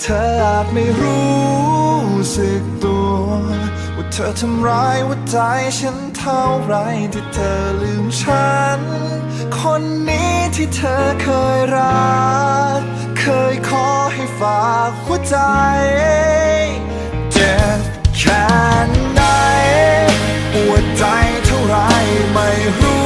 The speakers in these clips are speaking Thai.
เธออาจไม่รู้สึกตัว ว่าเธอทำร้ายหัวใจฉันเท่าไรที่เธอลืมฉัน คนนี้ที่เธอเคยรัก เคยขอให้ฝากหัวใจเจ็บแค่ไหนปวดใจเท่าไรไม่รู้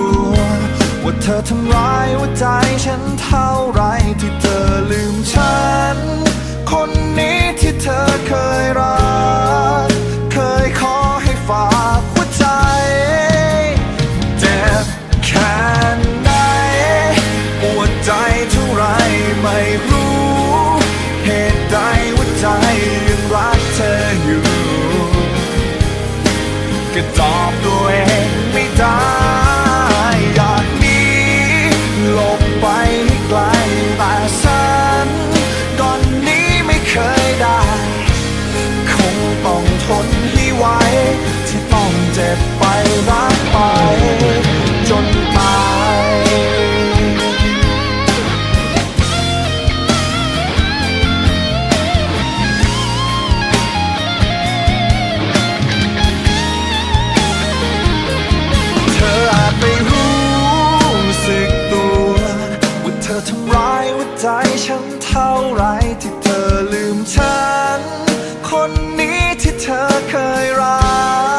ว ว่าเธอทำร้ายหัวใจฉันเท่าไรที่เธอลืม ทนให้ไหวที่ต้องเจ็บไปรักไป จนตายเธออาจไม่รู้สึกตัวว่าเธอทำร้ายหัวใจฉันเท่าไรที่เธอลืมฉัน คนนี้ที่เธอเคยรัก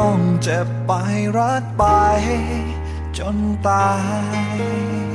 ต้องเจ็บไปรักไป จนตาย